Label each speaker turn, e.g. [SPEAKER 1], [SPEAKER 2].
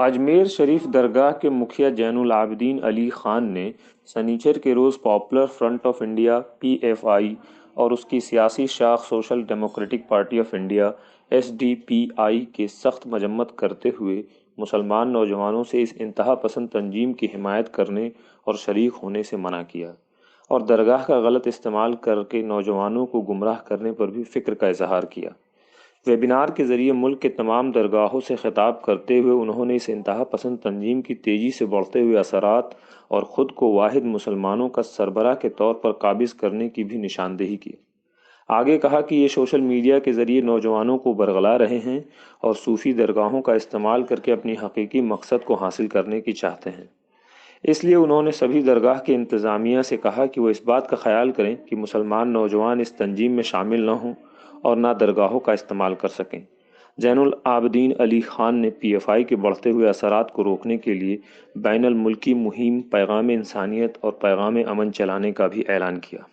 [SPEAKER 1] अजमेर शरीफ दरगाह के मुखिया जैनुल आबदीन अली खान ने सनीचर के रोज़ popular front of India PFI और उसकी सियासी शाख social democratic party of India SDPI के सख्त मजम्मत करते हुए मुसलमान नौजवानों से इस इंतहा पसंद तंजीम की हिमायत करने और शरीक होने से मना किया। और दरगाह का गलत इस्तेमाल करके नौजवानों को गुमराह करने पर भी फ़िक्र का इजहार किया। वेबिनार के ज़रिए मुल्क के तमाम दरगाहों से ख़िताब करते हुए उन्होंने इस इंतहा पसंद तंजीम की तेज़ी से बढ़ते हुए असरात और ख़ुद को वाहिद मुसलमानों का सरबरा के तौर पर काबिज करने की भी निशानदेही की। आगे कहा कि ये सोशल मीडिया के ज़रिए नौजवानों को बरगला रहे हैं और सूफ़ी दरगाहों का इस्तेमाल करके अपनी हकीकी मकसद को हासिल करने की चाहते हैं। इसलिए उन्होंने सभी दरगाह के इंतज़ामिया से कहा कि वो इस बात का ख्याल करें कि मुसलमान नौजवान इस तंजीम में शामिल न हों और ना दरगाहों का इस्तेमाल कर सकें। जैनुल आबदीन अली ख़ान ने पीएफआई एफ़ आई के बढ़ते हुए असरात को रोकने के लिए बैन मुल्की मुहिम पैगाम इंसानियत और पैगाम अमन चलाने का भी ऐलान किया।